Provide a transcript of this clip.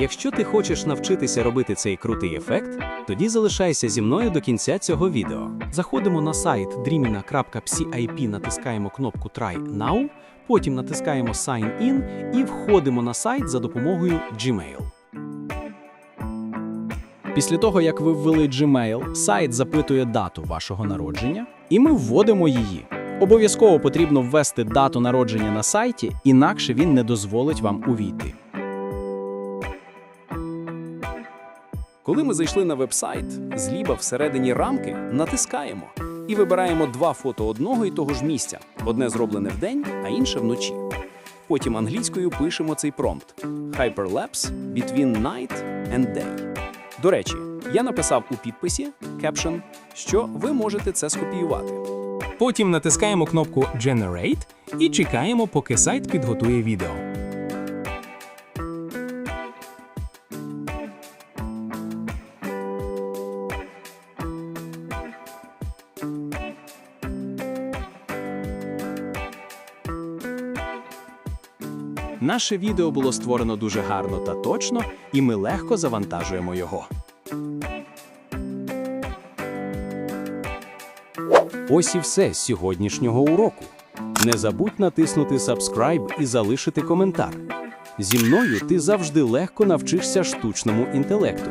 Якщо ти хочеш навчитися робити цей крутий ефект, тоді залишайся зі мною до кінця цього відео. Заходимо на сайт dreamina.pcip, натискаємо кнопку Try Now, потім натискаємо Sign In і входимо на сайт за допомогою Gmail. Після того, як ви ввели Gmail, сайт запитує дату вашого народження, і ми вводимо її. Обов'язково потрібно ввести дату народження на сайті, інакше він не дозволить вам увійти. Коли ми зайшли на веб-сайт, зліва всередині рамки натискаємо і вибираємо два фото одного і того ж місця: одне зроблене вдень, а інше вночі. Потім англійською пишемо цей промпт Hyperlapse between night and day. До речі, я написав у підписі caption, що ви можете це скопіювати. Потім натискаємо кнопку Generate і чекаємо, поки сайт підготує відео. Наше відео було створено дуже гарно та точно, і ми легко завантажуємо його. Ось і все з сьогоднішнього уроку. Не забудь натиснути subscribe і залишити коментар. Зі мною ти завжди легко навчишся штучному інтелекту.